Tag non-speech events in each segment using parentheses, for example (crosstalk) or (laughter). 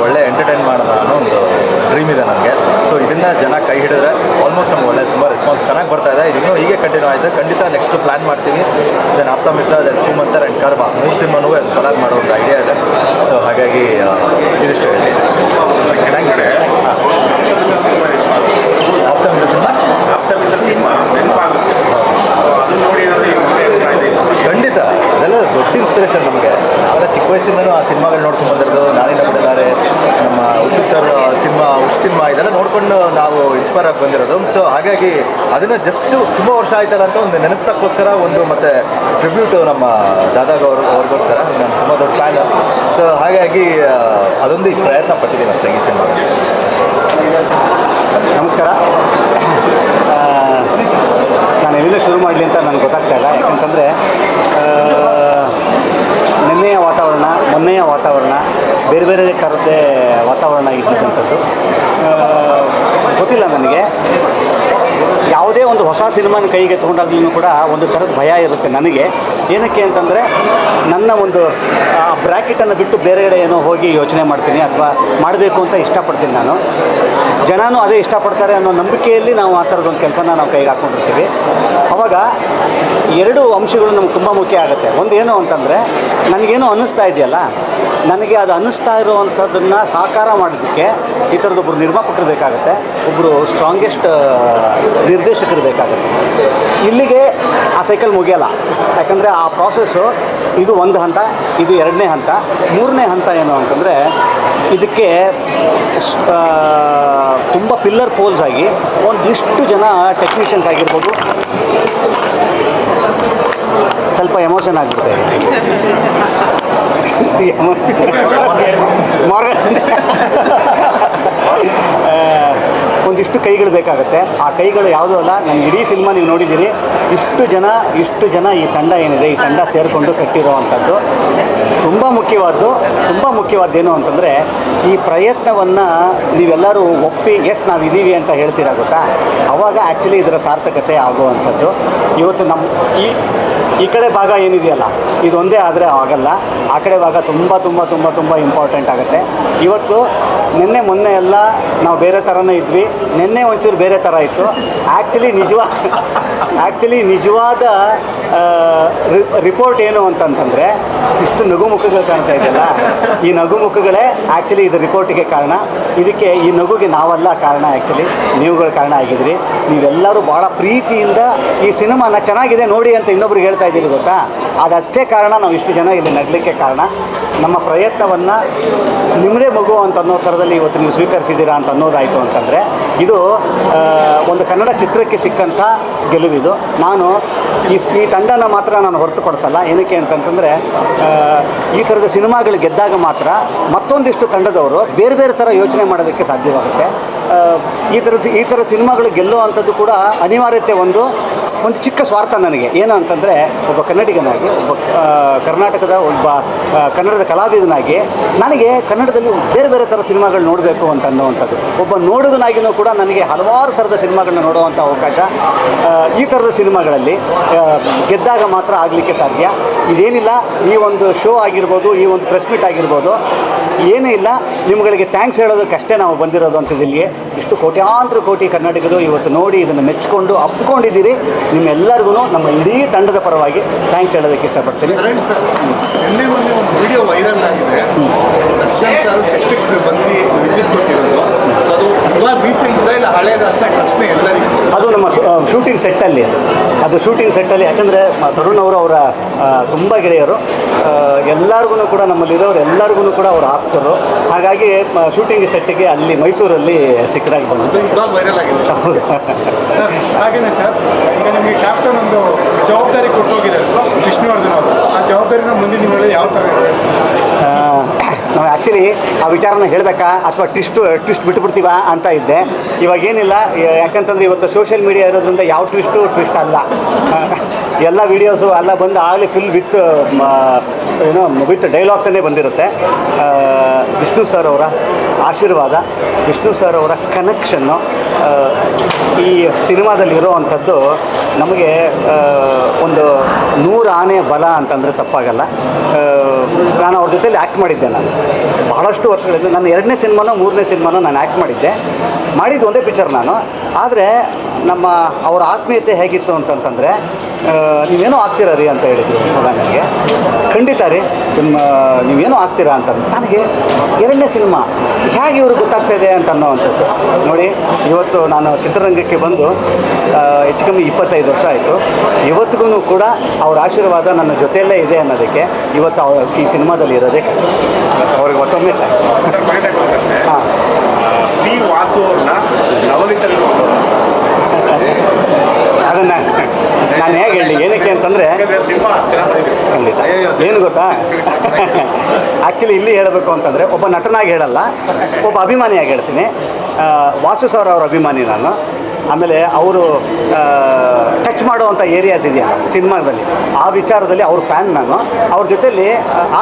ಒಂದು ಡ್ರೀಮ್ ಇದೆ ನನಗೆ ಸೊ ಇದನ್ನ ಜನ ಕೈ ಹಿಡಿದ್ರೆ ಆಲ್ಮೋಸ್ಟ್ ನಮ್ಗೆ ಒಳ್ಳೆ ತುಂಬ ರೆಸ್ಪಾನ್ಸ್ ಚೆನ್ನಾಗಿ ಬರ್ತಾ ಇದೆ. ಇದನ್ನು ಹೀಗೆ ಕಂಟಿನ್ಯೂ ಆಯಿದ್ರೆ ಖಂಡಿತ ನೆಕ್ಸ್ಟ್ ಪ್ಲಾನ್ ಮಾಡ್ತೀನಿ. ದೆನ್ ಆಪ್ತ ಮಿತ್ರ ದೆನ್ ಚೂಮಂತರ್ ಆ್ಯಂಡ್ ಕರ್ಮ ಮೂರು ಸಿನಿಮಾನೂ ಕಲರ್ ಮಾಡೋ ಒಂದು ಐಡಿಯಾ ಇದೆ. ಸೊ ಹಾಗಾಗಿ ಆ, ಇದಿಷ್ಟು ಹೇಳಿ ಥ್ಯಾಂಕ್ ಯು ಆಪ್ತ ಮಿತ್ರ ಸಿನಿಮಾ ಖಂಡಿತ ಅದೆಲ್ಲ ದೊಡ್ಡ ಇನ್ಸ್ಪಿರೇಷನ್ ನಮಗೆ ಅವೆಲ್ಲ ವಯಸ್ಸಿಂದನೂ ಆ ಸಿನಿಮಾಗಳು ನೋಡ್ಕೊಂಡು ಬಂದಿರೋದು ನಾನಿನ ನಮ್ಮ ಉಪ್ಪು ಸರ್ ಸಿನಿಮಾ ಉಪ್ಪು ಸಿನಿಮಾ ಇದೆಲ್ಲ ನೋಡ್ಕೊಂಡು ನಾವು ಇನ್ಸ್ಪೈರ್ ಆಗಿ ಬಂದಿರೋದು. ಸೊ ಹಾಗಾಗಿ ಅದನ್ನು ಜಸ್ಟ್ ತುಂಬ ವರ್ಷ ಆಯ್ತಲ್ಲ ಅಂತ ಒಂದು ನೆನಪಿಸೋಕ್ಕೋಸ್ಕರ ಒಂದು ಮತ್ತು ಟ್ರಿಬ್ಯೂಟು ನಮ್ಮ ದಾದಾಗ ಅವ್ರ, ಅವ್ರಿಗೋಸ್ಕರ ನಾನು ತುಂಬ ದೊಡ್ಡ ಫ್ಯಾನ್ ಸೊ ಹಾಗಾಗಿ ಅದೊಂದು ಪ್ರಯತ್ನ ಪಟ್ಟಿದ್ದೀನಿ ಅಷ್ಟೇ ಈ ಸಿನಿಮಾ ನಮಸ್ಕಾರ. ನಾನು ಎಲ್ಲಿಂದ ಶುರು ಮಾಡಲಿ ಅಂತ ನನಗೆ ಗೊತ್ತಾಗ್ತಾ ಇಲ್ಲ. ಯಾಕಂತಂದರೆ ವಾತಾವರಣ, ಬೇರೆ ಬೇರೆ ಥರದ್ದೇ ವಾತಾವರಣ ಇದ್ದಿದ್ದಂಥದ್ದು. ಗೊತ್ತಿಲ್ಲ ನನಗೆ. ಯಾವುದೇ ಒಂದು ಹೊಸ ಸಿನಿಮಾನ ಕೈಗೆ ತೊಗೊಂಡಾಗ್ಲೂ ಕೂಡ ಒಂದು ಥರದ ಭಯ ಇರುತ್ತೆ ನನಗೆ. ಏನಕ್ಕೆ ಅಂತಂದರೆ, ನನ್ನ ಒಂದು, ಆ ಬ್ರ್ಯಾಕೆಟನ್ನು ಬಿಟ್ಟು ಬೇರೆ ಕಡೆ ಏನೋ ಹೋಗಿ ಯೋಚನೆ ಮಾಡ್ತೀನಿ ಅಥವಾ ಮಾಡಬೇಕು ಅಂತ ಇಷ್ಟಪಡ್ತೀನಿ ನಾನು. ಜನನೂ ಅದೇ ಇಷ್ಟಪಡ್ತಾರೆ ಅನ್ನೋ ನಂಬಿಕೆಯಲ್ಲಿ ನಾವು ಆ ಥರದೊಂದು ಕೆಲಸನ ನಾವು ಕೈಗೆ ಹಾಕ್ಕೊಂಡಿರ್ತೀವಿ ಅವಾಗ ಎರಡು ಅಂಶಗಳು ನಮ್ಗೆ ತುಂಬ ಮುಖ್ಯ ಆಗುತ್ತೆ. ಒಂದು ಏನು ಅಂತಂದರೆ, ನನಗೇನು ಅನ್ನಿಸ್ತಾ ಇದೆಯಲ್ಲ ನನಗೆ ಅದು ಅನ್ನಿಸ್ತಾ ಇರುವಂಥದ್ದನ್ನು ಸಾಕಾರ ಮಾಡೋದಕ್ಕೆ ಈ ಥರದೊಬ್ಬರು ನಿರ್ಮಾಪಕರು ಬೇಕಾಗುತ್ತೆ ಒಬ್ಬರು ಸ್ಟ್ರಾಂಗೆಸ್ಟ್ ನಿರ್ದೇಶಕರು ಬೇಕಾಗುತ್ತೆ. ಇಲ್ಲಿಗೆ ಆ ಸೈಕಲ್ ಮುಗಿಯಲ್ಲ. ಯಾಕಂದರೆ ಆ ಪ್ರಾಸೆಸ್ಸು ಇದು ಒಂದು ಹಂತ ಇದು ಎರಡನೇ ಹಂತ ಮೂರನೇ ಹಂತ ಏನು ಅಂತಂದರೆ ಇದಕ್ಕೆ ತುಂಬ ಪಿಲ್ಲರ್ ಪೋಲ್ಸ್ ಆಗಿ ಒಂದಿಷ್ಟು ಜನ ಟೆಕ್ನಿಷಿಯನ್ಸ್ ಆಗಿರ್ಬೋದು. ಸ್ವಲ್ಪ ಎಮೋಷನ್ ಆಗಿಬಿಡ್ತಾ ಆ, ಒಂದಿಷ್ಟು ಕೈಗಳು ಬೇಕಾಗುತ್ತೆ. ಆ ಕೈಗಳು ಯಾವುದೂ ಅಲ್ಲ, ನಾನು ಇಡೀ ಸಿನಿಮಾ ನೀವು ನೋಡಿದ್ದೀರಿ. ಇಷ್ಟು ಜನ ಇಷ್ಟು ಜನ ಈ ತಂಡ ಏನಿದೆ, ಈ ತಂಡ ಸೇರಿಕೊಂಡು ಕಟ್ಟಿರುವಂಥದ್ದು. ತುಂಬ ಮುಖ್ಯವಾದ್ದು, ತುಂಬ ಮುಖ್ಯವಾದ್ದೇನು ಅಂತಂದರೆ, ಈ ಪ್ರಯತ್ನವನ್ನು ನೀವೆಲ್ಲರೂ ಒಪ್ಪಿ, ಎಸ್, ನಾವು ಇದ್ದೀವಿ ಅಂತ ಹೇಳ್ತೀರಾ ಗೊತ್ತಾ? ಅವಾಗ ಆ್ಯಕ್ಚುಲಿ ಇದರ ಸಾರ್ಥಕತೆ ಆಗುವಂಥದ್ದು. ಇವತ್ತು ನಮ್ಮ ಈ ಈ ಕಡೆ ಭಾಗ ಏನಿದೆಯಲ್ಲ, ಇದೊಂದೇ ಆದರೆ ಆಗಲ್ಲ. ಆ ಕಡೆ ಭಾಗ ತುಂಬ ತುಂಬ ತುಂಬ ತುಂಬ ಇಂಪಾರ್ಟೆಂಟ್ ಆಗುತ್ತೆ. ಇವತ್ತು ನಿನ್ನೆ ಮೊನ್ನೆ ಎಲ್ಲ ನಾವು ಬೇರೆ ಥರನೇ ಇದ್ವಿ. ನಿನ್ನೆ ಒಂಚೂರು ಬೇರೆ ಥರ ಇತ್ತು. ಆ್ಯಕ್ಚುಲಿ ನಿಜವಾ (laughs) ಆ್ಯಕ್ಚುಲಿ ನಿಜವಾದ ರಿಪೋರ್ಟ್ ಏನು ಅಂತಂತಂದರೆ, ಇಷ್ಟು ನಗುಮುಖಗಳು ಕಾಣ್ತಾ ಇದೆಯಲ್ಲ, ಈ ನಗುಮುಖಗಳೇ ಆ್ಯಕ್ಚುಲಿ ಇದು ರಿಪೋರ್ಟಿಗೆ ಕಾರಣ. ಇದಕ್ಕೆ ಈ ನಗುಗೆ ನಾವೆಲ್ಲ ಕಾರಣ ಆ್ಯಕ್ಚುಲಿ ನೀವುಗಳ ಕಾರಣ ಆಗಿದ್ರಿ ನೀವೆಲ್ಲರೂ ಭಾಳ ಪ್ರೀತಿಯಿಂದ ಈ ಸಿನಿಮಾನ ಚೆನ್ನಾಗಿದೆ ನೋಡಿ ಅಂತ ಇನ್ನೊಬ್ರಿಗೆ ಹೇಳ್ತಾ ಇದ್ದೀವಿ ಗೊತ್ತಾ? ಅದಷ್ಟೇ ಕಾರಣ ನಾವು ಇಷ್ಟು ಜನ ಇಲ್ಲಿ ನಗಲಿಕ್ಕೆ ಕಾರಣ. ನಮ್ಮ ಪ್ರಯತ್ನವನ್ನು ನಿಮ್ಮದೇ ಮಗು ಅಂತ ಅನ್ನೋ ಥರದಲ್ಲಿ ಇವತ್ತು ನೀವು ಸ್ವೀಕರಿಸಿದ್ದೀರಾ ಅಂತ ಅನ್ನೋದಾಯಿತು ಅಂತಂದರೆ, ಇದು ಒಂದು ಕನ್ನಡ ಚಿತ್ರಕ್ಕೆ ಸಿಕ್ಕಂಥ ಗೆಲುವಿದು. ನಾನು ಈ ಈ ತಂಡನ ಮಾತ್ರ ನಾನು ಹೊರತುಪಡಿಸಲ್ಲ ಏನಕ್ಕೆ ಅಂತಂತಂದರೆ ಈ ಥರದ ಸಿನಿಮಾಗಳು ಗೆದ್ದಾಗ ಮಾತ್ರ ಮತ್ತೊಂದಿಷ್ಟು ತಂಡದವರು ಬೇರೆ ಬೇರೆ ಥರ ಯೋಚನೆ ಮಾಡೋದಕ್ಕೆ ಸಾಧ್ಯವಾಗುತ್ತೆ. ಈ ಥರದ, ಈ ಥರ ಸಿನಿಮಾಗಳು ಗೆಲ್ಲೋ ಅಂಥದ್ದು ಕೂಡ ಅನಿವಾರ್ಯತೆ ಒಂದು ಒಂದು ಚಿಕ್ಕ ಸ್ವಾರ್ಥ ನನಗೆ. ಏನು ಅಂತಂದರೆ, ಒಬ್ಬ ಕನ್ನಡಿಗನಾಗಿ, ಒಬ್ಬ ಕರ್ನಾಟಕದ ಒಬ್ಬ ಕನ್ನಡದ ಕಲಾವಿದನಾಗಿ ನನಗೆ ಕನ್ನಡದಲ್ಲಿ ಬೇರೆ ಬೇರೆ ಥರ ಸಿನಿಮಾಗಳು ನೋಡಬೇಕು ಅಂತ ಅನ್ನುವಂಥದ್ದು. ಒಬ್ಬ ನೋಡುಗನಾಗಿನೂ ಕೂಡ ನನಗೆ ಹಲವಾರು ಥರದ ಸಿನಿಮಾಗಳನ್ನ ನೋಡುವಂಥ ಅವಕಾಶ ಈ ಥರದ ಸಿನಿಮಾಗಳಲ್ಲಿ ಗೆದ್ದಾಗ ಮಾತ್ರ ಆಗಲಿಕ್ಕೆ ಸಾಧ್ಯ. ಇದೇನಿಲ್ಲ, ಈ ಒಂದು ಶೋ ಆಗಿರ್ಬೋದು, ಈ ಒಂದು ಪ್ರೆಸ್ ಮೀಟ್ ಆಗಿರ್ಬೋದು ಏನೂ ಇಲ್ಲ ನಿಮ್ಗಳಿಗೆ ಥ್ಯಾಂಕ್ಸ್ ಹೇಳೋದಕ್ಕಷ್ಟೇ ನಾವು ಬಂದಿರೋದು ಅಂಥದ್ದು ಇಲ್ಲಿಗೆ ಇಷ್ಟು ಕೋಟ್ಯಾಂತರ ಕೋಟಿ ಕನ್ನಡಿಗರು ಇವತ್ತು ನೋಡಿ ಇದನ್ನು ಮೆಚ್ಚಿಕೊಂಡು ಅಪ್ಕೊಂಡಿದ್ದೀರಿ. ನಿಮ್ಮೆಲ್ಲರಿಗೂ ನಮ್ಮ ಇಡೀ ತಂಡದ ಪರವಾಗಿ ಥ್ಯಾಂಕ್ಸ್ ಹೇಳೋದಕ್ಕೆ ಇಷ್ಟಪಡ್ತೀನಿ. ವಿಡಿಯೋ ವೈರಲ್ ಆಗಿದೆ. ದರ್ಶನ್ ಸರ್ ಸೆಟ್ಟಿಗೆ ಬಂದು ವಿಸಿಟ್ ಕೊಟ್ಟಿರೋದು. ಸೊ ಅದು ಇವಾಗ ರೀಸೆಂಟ್ ಇದೆ ಇಲ್ಲ ಹಳೇದ ಅಂತ ಪ್ರಶ್ನೆ ಎಲ್ಲರಿಗೂ? ಅದು ನಮ್ಮ ಶೂಟಿಂಗ್ ಸೆಟ್ಟಲ್ಲಿ ಅದು ಶೂಟಿಂಗ್ ಸೆಟ್ಟಲ್ಲಿ ಯಾಕಂದರೆ ತರುಣ್ ಅವರು ಅವರ ತುಂಬ ಗೆಳೆಯರು. ಎಲ್ಲರಿಗೂ ಕೂಡ ನಮ್ಮಲ್ಲಿರೋರು ಎಲ್ಲರಿಗೂ ಕೂಡ ಅವರು ಆಪ್ತರು ಹಾಗಾಗಿ ಶೂಟಿಂಗ್ ಸೆಟ್ಟಿಗೆ ಅಲ್ಲಿ ಮೈಸೂರಲ್ಲಿ ಸಿಕ್ಕದಾಗಿ ಬಂದು ವೈರಲ್ ಆಗಿದೆ. ಹೌದು. ಸರ್ ಹಾಗೇನೆ ಸರ್ ಈಗ ನಿಮಗೆ ಕ್ಯಾಪ್ಟನ್ ಒಂದು ಜವಾಬ್ದಾರಿ ಕೊಟ್ಟೋಗಿದೆ ವಿಷ್ಣುವರ್ಧನ್ ಅವರು ಆ ಜವಾಬ್ದಾರಿನ ಮುಂದಿನ ದಿನಗಳಲ್ಲಿ ಯಾವ ಥರ ಇದೆ ಆ, ನಾವು ಆ್ಯಕ್ಚುಲಿ ಆ ವಿಚಾರನ ಹೇಳಬೇಕಾ ಅಥವಾ ಟ್ವಿಸ್ಟು ಟ್ವಿಸ್ಟ್ ಬಿಟ್ಬಿಡ್ತೀವಾ ಅಂತ ಇದ್ದೆ. ಇವಾಗ ಏನಿಲ್ಲ ಯಾಕಂತಂದ್ರೆ ಇವತ್ತು ಸೋಷಿಯಲ್ ಮೀಡಿಯಾ ಇರೋದ್ರಿಂದ ಯಾವ ಟ್ವಿಸ್ಟು ಟ್ವಿಸ್ಟ್ ಅಲ್ಲ. (laughs) ಎಲ್ಲ ವೀಡಿಯೋಸು ಎಲ್ಲ ಬಂದು ಆಗಲೇ ಫುಲ್ ವಿತ್ ಏನೋ ವಿತ್ ಡೈಲಾಗ್ಸನ್ನೇ ಬಂದಿರುತ್ತೆ. ವಿಷ್ಣು ಸರ್ ಅವರ ಆಶೀರ್ವಾದ, ವಿಷ್ಣು ಸರ್ ಅವರ ಕನೆಕ್ಷನ್ನು ಈ ಸಿನಿಮಾದಲ್ಲಿ ಇರೋವಂಥದ್ದು ನಮಗೆ ಒಂದು ನೂರು ಆನೆ ಬಲ ಅಂತಂದರೆ ತಪ್ಪಾಗಲ್ಲ. ನಾನು ಅವ್ರ ಜೊತೆಲಿ ಆ್ಯಕ್ಟ್ ಮಾಡಿದ್ದೆ ನಾನು. ಬಹಳಷ್ಟು ವರ್ಷಗಳಿಂದ ನನ್ನ ಎರಡನೇ ಸಿನಿಮಾನೋ ಮೂರನೇ ಸಿನಿಮಾನೋ ನಾನು ಆ್ಯಕ್ಟ್ ಮಾಡಿದ್ದೆ. ಮಾಡಿದ್ದು ಒಂದೇ ಪಿಕ್ಚರ್ ನಾನು. ಆದರೆ ನಮ್ಮ ಅವರ ಆತ್ಮೀಯತೆ ಹೇಗಿತ್ತು ಅಂತಂತಂದರೆ ನೀವೇನೋ ಆಗ್ತೀರಾ ರೀ ಅಂತ ಹೇಳಿದರು ನನಗೆ. ಖಂಡಿತ ರೀ, ನಿಮ್ಮ, ನೀವೇನೋ ಆಗ್ತೀರಾ ಅಂತ. ನನಗೆ ಎರಡನೇ ಸಿನಿಮಾ ಹೇಗೆ ಇವ್ರಿಗೆ ಗೊತ್ತಾಗ್ತಾ ಇದೆ ಅಂತ ಅನ್ನೋವಂಥದ್ದು ನೋಡಿ, ಇವತ್ತು ನಾನು ಚಿತ್ರರಂಗಕ್ಕೆ ಬಂದು ಹೆಚ್ಚು ಕಮ್ಮಿ ಇಪ್ಪತ್ತೈದು ವರ್ಷ ಆಯಿತು. ಇವತ್ತಿಗೂ ಕೂಡ ಅವ್ರ ಆಶೀರ್ವಾದ ನನ್ನ ಜೊತೆಯಲ್ಲೇ ಇದೆ ಅನ್ನೋದಕ್ಕೆ ಇವತ್ತು ಅವ್ರ ಈ ಸಿನಿಮಾದಲ್ಲಿ ಇರೋದಕ್ಕೆ ಅವ್ರಿಗೆ ಮತ್ತೊಮ್ಮೆ ಹಾಂ. ಅದನ್ನು ನಾನು ಹೇಗೆ ಹೇಳಿ ಏನಕ್ಕೆ ಅಂತಂದರೆ ಖಂಡಿತ. ಏನು ಗೊತ್ತಾ? ಆ್ಯಕ್ಚುಲಿ ಇಲ್ಲಿ ಹೇಳಬೇಕು ಅಂತಂದರೆ ಒಬ್ಬ ನಟನಾಗಿ ಹೇಳಲ್ಲ ಒಬ್ಬ ಅಭಿಮಾನಿಯಾಗಿ ಹೇಳ್ತೀನಿ. ವಾಸು ಸರ್ ಅವರ ಅಭಿಮಾನಿ ನಾನು. ಆಮೇಲೆ ಅವರು ಟಚ್ ಮಾಡುವಂಥ ಏರಿಯಾಸ್ ಇದೆಯಲ್ಲ, ಸಿನಿಮಾದಲ್ಲಿ. ಆ ವಿಚಾರದಲ್ಲಿ ಅವ್ರ ಫ್ಯಾನ್ ನಾನು. ಅವ್ರ ಜೊತೆಯಲ್ಲಿ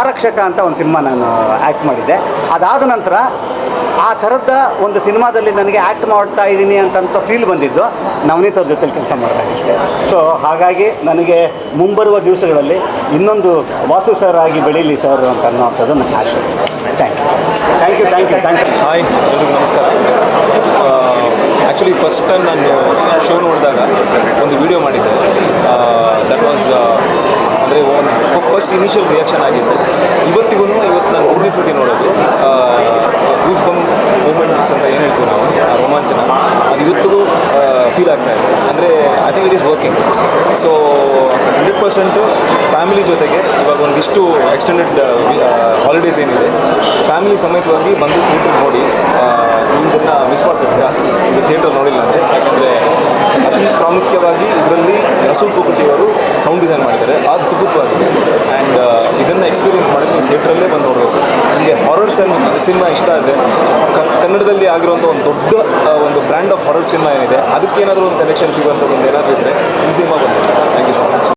ಆರಕ್ಷಕ ಅಂತ ಒಂದು ಸಿನಿಮಾ ನಾನು ಆ್ಯಕ್ಟ್ ಮಾಡಿದ್ದೆ. ಅದಾದ ನಂತರ, ಆ ಥರದ ಒಂದು ಸಿನಿಮಾದಲ್ಲಿ ನನಗೆ ಆ್ಯಕ್ಟ್ ಮಾಡ್ತಾ ಇದ್ದೀನಿ ಅಂತಂತ ಫೀಲ್ ಬಂದಿದ್ದು, ನವನೀತ್ ಅವ್ರ ಜೊತೆಲಿ ಕೆಲಸ ಮಾಡಬೇಕಷ್ಟೇ ಸೊ ಹಾಗಾಗಿ ನನಗೆ ಮುಂಬರುವ ದಿವಸಗಳಲ್ಲಿ ಇನ್ನೊಂದು ವಾಸು ಸರ್ ಆಗಿ ಬೆಳೀಲಿ ಸರ್ ಅಂತ ಅನ್ನೋವಂಥದ್ದು ನನ್ನ ಆಶೆ. Thank you thank you thank you thank you hi ಎಲ್ರಿಗೂ ನಮಸ್ಕಾರ. ಆ್ಯಕ್ಚುಲಿ ಫಸ್ಟ್ ಟೈಮ್ ನಾನು ಶೋ ನೋಡಿದಾಗ ಒಂದು ವಿಡಿಯೋ ಮಾಡಿದ್ದೆ. ದಟ್ ವಾಸ್ ಅಂದರೆ ಒಂದು ಫಸ್ಟ್ ಇನಿಷಿಯಲ್ ರಿಯಾಕ್ಷನ್ ಆಗಿತ್ತು. ಇವತ್ತಿಗೂ ಇವತ್ತು ನಾನು ಮೂರನೇ ಸತಿ ನೋಡೋದು. ಗೂಸ್ ಬಂಪ್ ಮೂಮೆಂಟ್ಸ್ ಅಂತ ಏನು ಹೇಳ್ತೀವಿ ನಾವು? ಆ ರೋಮಾಂಚನ. ಅದು ಇವತ್ತಿಗೂ ಫೀಲ್ ಆಗ್ತಾ ಇದೆ. ಅಂದರೆ I think it is working so hundred percent family ಜೊತೆಗೆ ಇವಾಗ ಒಂದಿಷ್ಟು ಎಕ್ಸ್ಟೆಂಡೆಡ್ ಹಾಲಿಡೇಸ್ ಏನಿದೆ ಫ್ಯಾಮಿಲಿ ಸಮೇತವಾಗಿ ಬಂದು ಥಿಯೇಟರ್ ನೋಡಿ ಇದನ್ನು ಮಿಸ್ ಮಾಡ್ತಿದ್ದೀರಾ? ಇದು ಥಿಯೇಟರ್ ನೋಡಿಲ್ಲ ಅಂದರೆ. ಯಾಕಂದರೆ, ಅತಿ ಪ್ರಾಮುಖ್ಯವಾಗಿ ಇದರಲ್ಲಿ ರಸೂಲ್ ಪುಕುಟಿಯವರು ಸೌಂಡ್ ಡಿಸೈನ್ ಮಾಡಿದ್ದಾರೆ. ಅದ್ಭುತವಾಗಿದೆ ಆ್ಯಂಡ್ ಇದನ್ನು ಎಕ್ಸ್ಪೀರಿಯನ್ಸ್ ಮಾಡೋಕ್ಕೆ ನೀವು ಥಿಯೇಟ್ರಲ್ಲೇ ಬಂದು ನೋಡಬೇಕು ನಿಮಗೆ ಹಾರರ್ ಸಿನ್ ಸಿನಿಮಾ ಇಷ್ಟ ಆದರೆ ಕನ್ನಡದಲ್ಲಿ ಆಗಿರುವಂಥ ಒಂದು ದೊಡ್ಡ ಒಂದು ಬ್ರ್ಯಾಂಡ್ ಆಫ್ ಹೊರಲ್ ಸಿನಿಮಾ ಏನಿದೆ, ಅದಕ್ಕೇನಾದರೂ ಒಂದು ಕನೆಕ್ಷನ್ ಸಿಗುವಂಥದ್ದು ಒಂದು ಏನಾದರೂ ಇದ್ದರೆ ಈ ಸಿನಿಮಾ ಬಂದಿದೆ ಥ್ಯಾಂಕ್ ಯು ಸೊ ಮಚ್